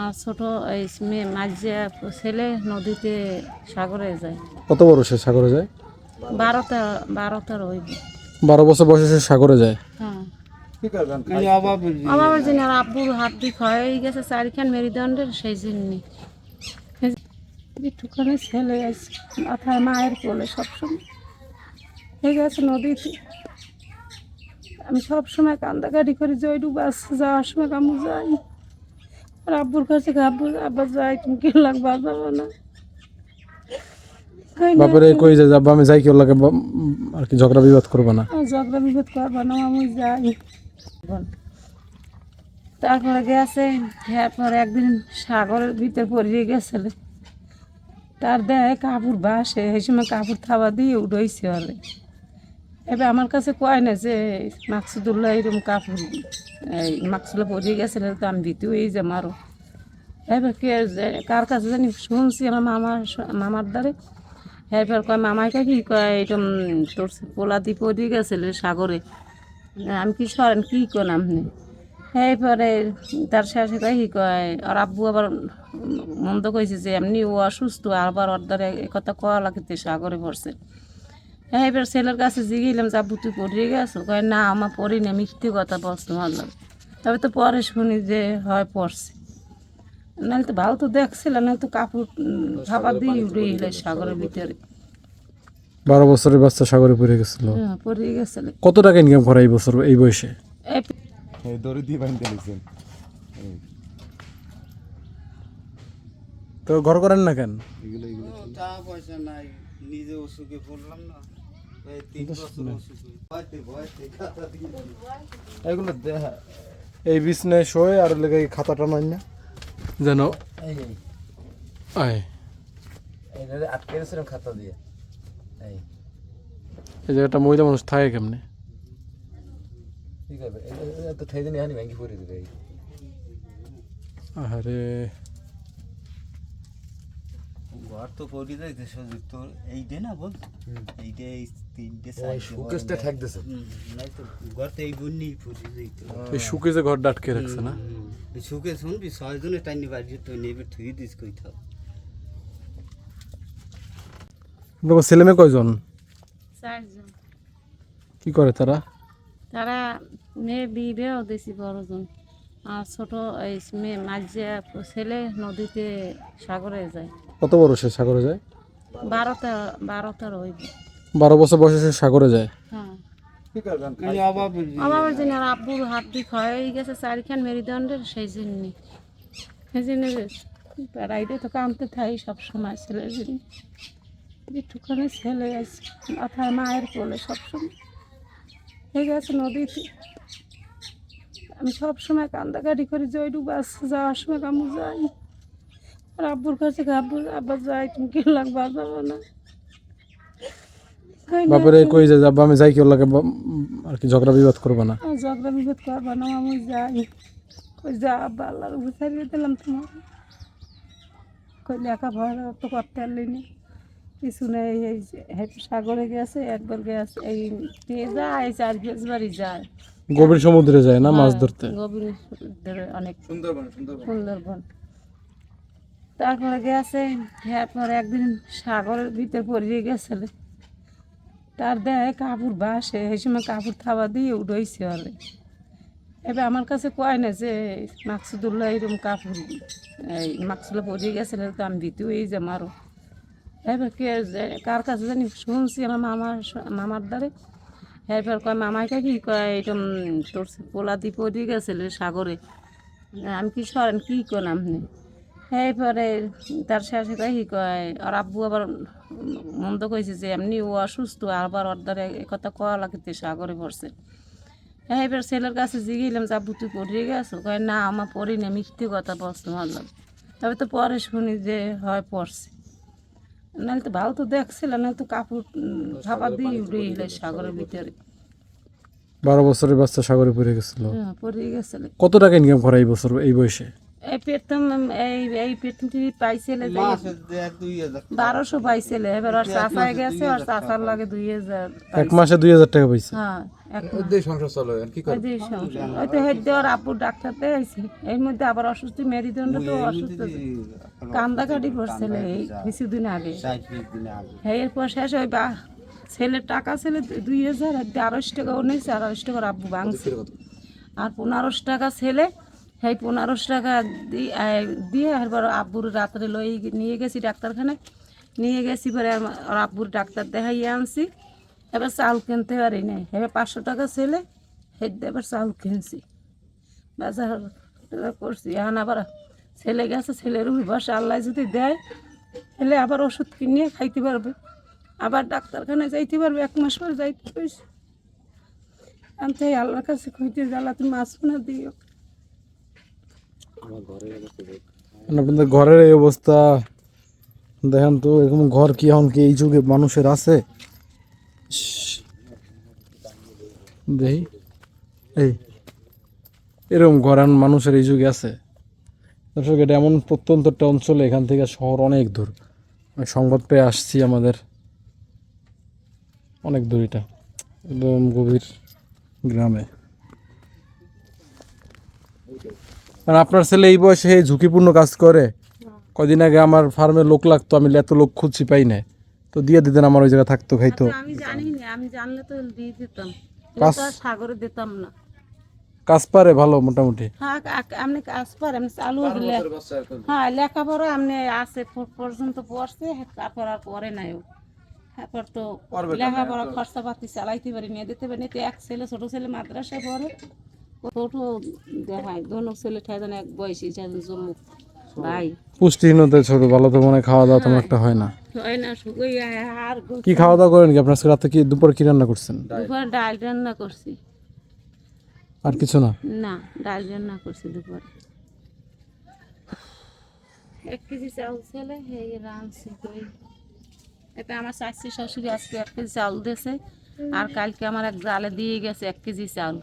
আর ছোট এই মেয়ে মাঝে ছেলে নদীতে সাগরে যায়। কত বড় সে সাগরে যায়? বারো তেরো বারো তেরো হইব বারো বছর বয়সে সে সাগরে যায়। হ্যাঁ। আমার জন্য আর আব্বুর হাত দিক হয়ে গেছে চারিখান মেরুদণ্ডের সেই জন্য। একটুখানি ছেলে আছে মাথায় মায়ের কোলে সবসময়। হয়ে গেছে নদীতে। আমি সবসময় কান্দাকাটি করি জয়ডু বাস যাওয়ার সময় কামু যাই। আর আব্বুর কাছে আব্বু আব্বা যাই তুমি কি লাগবে? যাব না। বাপের কই যে যাব আমি যাই কেউ লাগে আর কি ঝগড়া বিবাদ করবে না। ঝগড়া বিভেদ করব না আমি যাই। তারপরে গেছে তারপরে একদিন সাগরের ভিতরে পড়িয়ে গেছিল তার দেয় কাপড় বাসে এই সময় কাপড় থাবা দিয়ে উঠেছে হলে এবার আমার কাছে কয় না যে, মাকসুদুল্লাহ এরকম কাপড় এই মাকসুল্লাহ পড়িয়ে গেছিল তো আমি দিতে এই যে মারো। এবার কে কার কাছে জানি শুনছি আমার মামার মামার দ্বারে। এরপর কয় মামাকে কি কয়, এরকম তোর পোলা দিয়ে পড়ে গেছিল সাগরে। আমি কি সরেন, কি করলাম আপনি এরপরে তার শেষে কি কয়, আর আব্বু আবার মন্দ কইছে যে, এমনি ও অসুস্থ, আবার ওর দ্বারা কথা কয়া লাগিতে সাগরে পড়ছে। এবার ছেলের কাছে জিগিলাম যে আব্বু তুই পড়িয়ে গেছো? কয় না আমার পড়ি না মিথ্যে কথা বলছো মারলাম। তবে তো পরে শুনি যে হয় পড়ছে। নাহলে তো ভালো তো দেখছিল না তো কাপড় খাবার দিয়ে উড়ে এলে সাগরের ভিতরে। বারো বছরের বাচ্চা সাগরে পড়ে গেছিল। হ্যাঁ পড়ে গেছিল। কত টাকা ইনকাম করে এই বছর এই বয়সে? এই দড়ি দিয়ে লিখছেন তো ঘর করেন না কেন? এগুলো এগুলো। টাকা পয়সা নাই নিজে অসুখে পড়লাম না। এগুলো দেখা। এই বিছনায় শোয় আর লেগে এই খাতাটা নাই না। যেন আটকে গেছিলাম খাতা দিয়ে। এই। এই জায়গাটা মহিলা মানুষ থাকে কেমনে? আরে ঘর তো পড়ে যাইতে সজীব তোর। এইটে না বল। এইটে এই তিনটে ওই সাইডে দিছে নাই। তো ঘর তো এই বন্যি পড়ে যাইতো এই শুকে যে ঘরটা আটকে রাখছে না? সুখে শুনবি? ছয়জনে টাইনি বাড়ি তো নেবে থুই দিস কই থাক। আপনার ছেলে মেয়ে কয়জন? চারজন। কি করে তারা? তারা মেয়ে বিয়েও দিয়েছি বড়জন। আর ছোট এই মেয়ে মাঝে ছেলে নদীতে সাগরে যায়। কত বড় সে সাগরে যায়? বারো তেরো বারো তেরো হইব বারো বছর বয়সে সে সাগরে যায়। হ্যাঁ। আমার জন্য আর আব্বুর হাত দিক হয়ে গেছে চারিখান মেরুদণ্ডের সেই জন্য। সেই জন্য বেড়াইতে তো কামতে থাই সব সময় ছেলের জন্য। একটুখানি ছেলে আছে মাথায় মায়ের কোলে সবসময়। হয়ে গেছে নদীতে। আমি সব সময় কান্দাকাটি করি জয়ডু বাস যাওয়ার সময় কামু যাই। আর আব্বুর কাছে আব্বু আব্বা যাই তুমি কি লাগবে যাব না, বাপের এই কই যে যাব আমি যাই কেউ লাগে বা- আর কি ঝগড়া বিবাদ করবে না। ঝগড়া বিভেদ করবা না আমি যাই। কই যা আব্বা আল্লাহর উপর দিলাম তোমার কই লেখা পড়া তো করতে পারলি না। কিছু নেই এই সাগরে গেছে একবার গেছে এই যায় চার গেছ বাড়ি যায়। গভীর সমুদ্রে যায় না মাছ ধরতে? গভীর সমুদ্রে অনেক। সুন্দরবন সুন্দরবন। সুন্দরবন। তারপরে গেছে হ্যাঁ তারপরে একদিন সাগরের ভিতরে পড়িয়ে গেছিল তার দেয় কাপড় বাসে, সেই সময় কাপড় থাবা দিয়ে উঠেছে হলে এবার আমার কাছে কয় না যে, মাকসুদুল্লাহ এরকম কাপড়, এই মাকসুল্লাহ পড়িয়ে গেছিল তো আমি দিতে এই যে মারো। এবার কে কার কাছে জানি, শুনছি আমার মামার মামার দ্বারে। এরপর কয় মামাকে কি কয়, এরকম তোর পোলা দিয়ে পড়িয়ে গেছিল সাগরে। আমি কি সরেন, কি করলাম আপনি? এরপরে তার শেষে কয় কি কয় আর আব্বু আবার মন্দ কইছে যে এমনি ও অসুস্থ আবার ওর দ্বারা এ কথা কয়া লাগিতে সাগরে পড়ছে। এবার ছেলের কাছে জিগিলাম যে আব্বু তুই পড়িয়ে গেছো? কয় না আমার পড়ি না মিথ্যে কথা বলছো মারলাম তবে তো পরে শুনি যে হয় পড়ছে। নাহলে তো ভালো তো দেখছিল না তো কাপড় খাবার দিয়ে উড়ে এলে সাগরের ভিতরে। বারো বছরের বাচ্চা সাগরে পড়ে গেছিল। হ্যাঁ পড়ে গেছিল। কত টাকা ইনকাম করে এই বছর এই বয়সে? এই প্রথম এই এই পাইছিল দেড় দুই হাজার বারোশো পাইছিল এবার ওর চাষায় গেছে ওর চাষার লাগে দুই হাজার এক মাসে দুই হাজার টাকা পাইছে? হ্যাঁ ওই সংসার চলে কি ওই ওই তো হেড দেওয়ার আব্বু ডাক্তার দেখাইছি এর মধ্যে আবার অসুস্থ মেরুদণ্ড তো অসুস্থ কান্দাকাটি করছিল এই কিছুদিন আগে। হ্যাঁ এরপর শেষ ওই বা ছেলের টাকা ছেলে দুই হাজার আড়াইশো টাকা ও নিয়েছে আড়াইশো টাকার আব্বু ভাঙছে। আর পনেরোশো টাকা ছেলে সেই পনেরোশো টাকা দিয়ে এরপর আব্বুর রাত্রে লই নিয়ে গেছি ডাক্তারখানায়। নিয়ে গেছি পরে ওর আব্বুর ডাক্তার দেখাইয়ে আনছি। এবার চাউল কিনতে পারি নাই। এবার পাঁচশো টাকা ছেলে হেড দিয়ে এবার চাউল কিনছি। বাজার করছি। এখন আবার ছেলে গেছে, ছেলের উপর বসে আল্লাহ যদি দেয়, তাহলে আবার ওষুধ কিনিয়ে খাইতে পারবে। আবার ডাক্তারখানায় যাইতে পারবে, এক মাস পর যাইতে পারছি আমি তো এই আল্লাহর কাছে খুঁজতে জ্বালা তুমি মাছ না দিও আপনাদের ঘরের এই অবস্থা, দেখেন তো, এরকম ঘর কি এখন কি এই যুগে মানুষের আছে। দেখি এই, এরকম ঘর এখন মানুষের এই যুগে আছে। দর্শক, এটা এমন প্রত্যন্ত একটা অঞ্চলে, এখান থেকে শহর অনেক দূর। সংবাদ পেয়ে আসছি আমাদের। অনেক দূর এটা। একদম গভীর গ্রামে। আর আপনার ছেলে এই বয়সে এই ঝুঁকিপূর্ণ কাজ করে? কদিন আগে আমার ফার্মে লোক লাগতো আমি এত লোক খুঁজছি পাই না তো দিয়ে দিতেন আমার ওই জায়গায় থাকতো খাইতো। আচ্ছা, আমি জানি না আমি জানলে তো দিয়ে দিতাম। কাজ- সাগরে দিতাম না। কাজ পারে ভালো মোটামুটি? হ্যাঁ আপনি কাজ পারেন আমি চালু দিলে হ্যাঁ লেখাপড়া আপনি আছে পর্যন্ত পড়ছে তারপর আর পরে নাই ও। তারপর তো লেখাপড়া খরচা পাতি চালাইতে পারি নিয়ে দিতে পারি তো এক ছেলে ছোট ছেলে মাদ্রাসায় পড়ে। ছোট দেখায় দোনো ছেলে ঠাইজন এক বয়সী যাজন জম্মু ভাই পুষ্টিহীনতায় ছোট ভালো তো মনে খাওয়া দাওয়া তেমন একটা হয় না। হয় না শুকুই আর কি খাওয়া দাওয়া করেন কি? আপনার আজকে রাতে কি দুপুরে কি রান্না করছেন? দুপুর ডাল রান্না করছি। আর কিছু না? না ডাল রান্না করছি দুপুরে। এক কেজি চাউল ছেলে এই রাঁধছি কই। এটা আমার শাশুড়ি শাশুড়ি আজকে এক কেজি চাউল দিয়েছে আর কালকে আমার এক জালে দিয়ে গেছে এক কেজি চাউল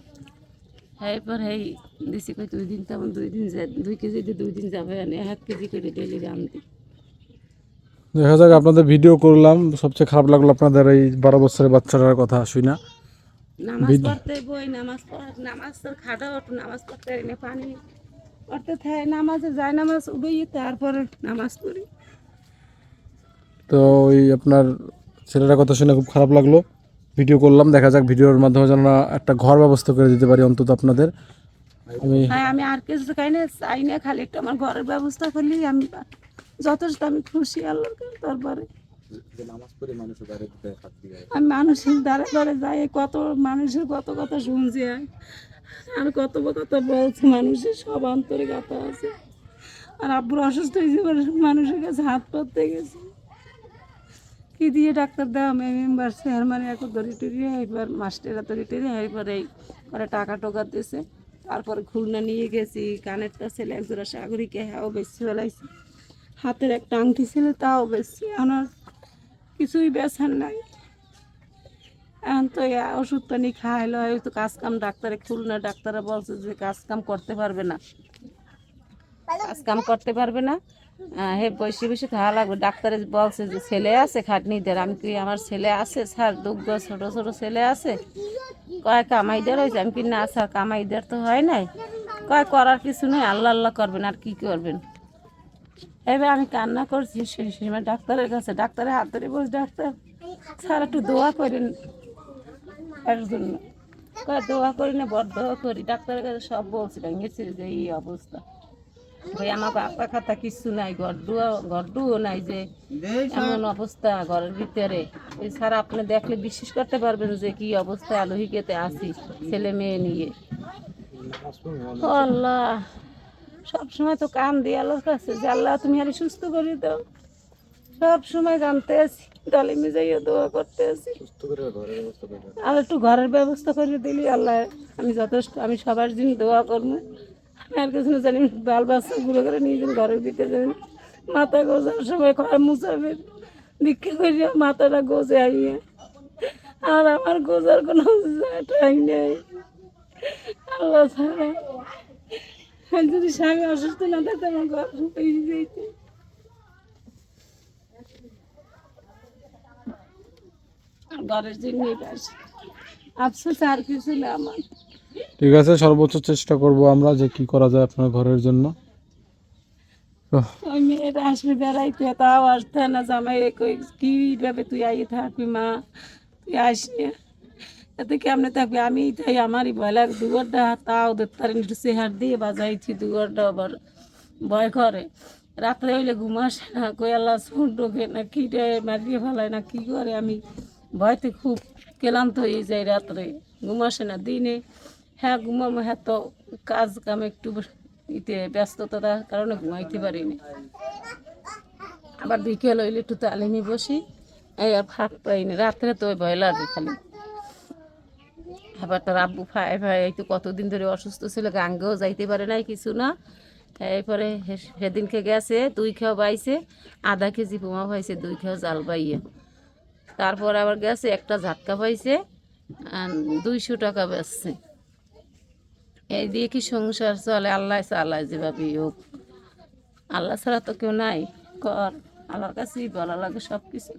এরপর এই দিছি কই দুই দিন তেমন দুই দিন দুই কেজি দিয়ে দুই দিন যাবে আর এক কেজি করে ডেলি রাঁধতে দেখা যাক আপনাদের ভিডিও করলাম সবচেয়ে খারাপ লাগল আপনাদের এই বারো বছরের বাচ্চাটার কথা শুই না। নামাজ পড়তে বই নামাজ পড়া নামাজ তো খাটা ওঠো নামাজ পড়তে এনে পানি পড়তে থাকে নামাজে যায় নামাজ উঠেই তারপরে নামাজ পড়ি। তো ওই আপনার ছেলেটার কথা শুনে খুব খারাপ লাগল। ভিডিও করলাম দেখা যাক ভিডিওর মাধ্যমে যেন একটা ঘর ব্যবস্থা করে দিতে পারি অন্তত আপনাদের। আমি হ্যাঁ আমি আর কিছু খাই না চাই না খালি একটু আমার ঘরের ব্যবস্থা করলি আমি যথেষ্ট আমি খুশি আল্লাহর তারপরে। আমি মানুষের দ্বারে দ্বারে যাই কত মানুষের কত কথা শুনছি আর আর কত কথা বলছে মানুষের সব অন্তরে কথা আছে। আর আব্বুর অসুস্থ হয়েছে মানুষের কাছে হাত পাততে গেছে। কি দিয়ে ডাক্তার দেওয়া মেম্বার স্যার মানে এক ধরি টরি এবার মাস্টাররা ধরে টরি এরপর এই পরে টাকা টোকা দিয়েছে। তারপরে খুলনা নিয়ে গেছি, কানেরটা ছেলে একজোড়া সাগরিকে হ্যাঁ বেশি ফেলাইছি। হাতের একটা আংটি ছিল তাও বেশি আমার কিছুই বেছার নাই। এখন তো ওষুধ পানি খাইলো তো কাজ কাম ডাক্তারে, খুলনা ডাক্তারে বলছে যে কাজ কাম করতে পারবে না। কাজ কাম করতে পারবে না। হে বসে বসে খাওয়া লাগবে। ডাক্তারে বলছে যে, ছেলে আছে খাটনিদের আমি কি আমার ছেলে আছে, স্যার, দুগ্গ ছোট ছোট ছেলে আছে। কয় কামাইদের হয়েছে। আমি কি না, স্যার কামাইদের তো হয় নাই। কয়, করার কিছু নেই, আল্লাহ আল্লাহ করবেন, আর কি করবেন? এবার আমি কান্না করছি, সেই সময় ডাক্তারের কাছে, ডাক্তারের হাত ধরে বলছি, ডাক্তার, স্যার, একটু দোয়া করেন। এর জন্য। কয়, দোয়া করি না বড় দোয়া করি। ডাক্তারের কাছে সব বলছিলাম গেছি যে, এই অবস্থা। ভাই আমার বাপা খাতা কিছু নাই গড্ডুও গড্ডুও নাই যে এমন অবস্থা ঘরের ভিতরে। এছাড়া আপনি দেখলে বিশ্বাস করতে পারবেন যে কি অবস্থায় আলোহিকেতে আসি ছেলে মেয়ে নিয়ে। আল্লাহ সব সময় তো কান দিয়ে আল্লাহর কাছে যে আল্লাহ তুমি আরে সুস্থ করে দাও। সব সময় জানতে আছি দলে মিজাইয়া দোয়া করতে আছি। আর একটু ঘরের ব্যবস্থা করে দিলি আল্লাহ আমি যথেষ্ট আমি সবার জন্য দোয়া করব। আর কিছু না জানি বাল বাচ্চা গুলো করে নিয়ে যান ঘরের ভিতরে যাবেন মাথা গোজার সময় ঘর মুছাবেন ভিক্ষা করিয়া মাথাটা গোজে আইয়া আর আমার গোজার কোনো টাইম নেই। আল্লাহ ছাড়া যদি স্বামী অসুস্থ না থাকতো আমার ঘর হয়ে যেত। ঘরের জন্যই পাশে আফসোস আর কিছু না আমার। ঠিক আছে, সর্বোচ্চ চেষ্টা করব আমরা যে কি করা যায় আপনার ঘরের জন্য। তাও আসতে না তুই থাকবি মা? তুই আসবি আমি তাও ওদের তার একটু চেহার দিয়ে বাজাইছি ভয় করে। রাত্রে হইলে ঘুম আসে না, কই আল্লাহ শুন ঢোকে না, কি মারিয়ে ফেলায় না, কি করে আমি? ভয়তে খুব ক্লান্ত হয়ে যাই রাত্রে, ঘুম আসে না, দিনে হ্যাঁ ঘুমাবো হ্যাঁ তো কাজ কাম একটু ইতে ব্যস্ততার কারণে ঘুমাইতে পারিনি। আবার বিকেল হইলে একটু তালিমি বসি, এই আর ফাঁক পাইনি। রাত্রে তো ভয় লাগে খালি। আবার তার আব্বু ভাই এই তো কতদিন ধরে অসুস্থ ছিল, গাঙ্গেও যাইতে পারে নাই কিছু না। এরপরে সেদিনকে গেছে, দুই খেও বাইছে, আধা কেজি পোমা পাইছে দুই খেও জাল পাইয়ে তারপর আবার গেছে, একটা ঝাটকা পাইছে দুইশো টাকা বেচছে। এই দিয়ে কি সংসার চলে? আল্লাহ চালায় যেভাবে হোক। আল্লাহ ছাড়া তো কেউ নাই। কর। আল্লাহর কাছেই বলা লাগে সব কিছু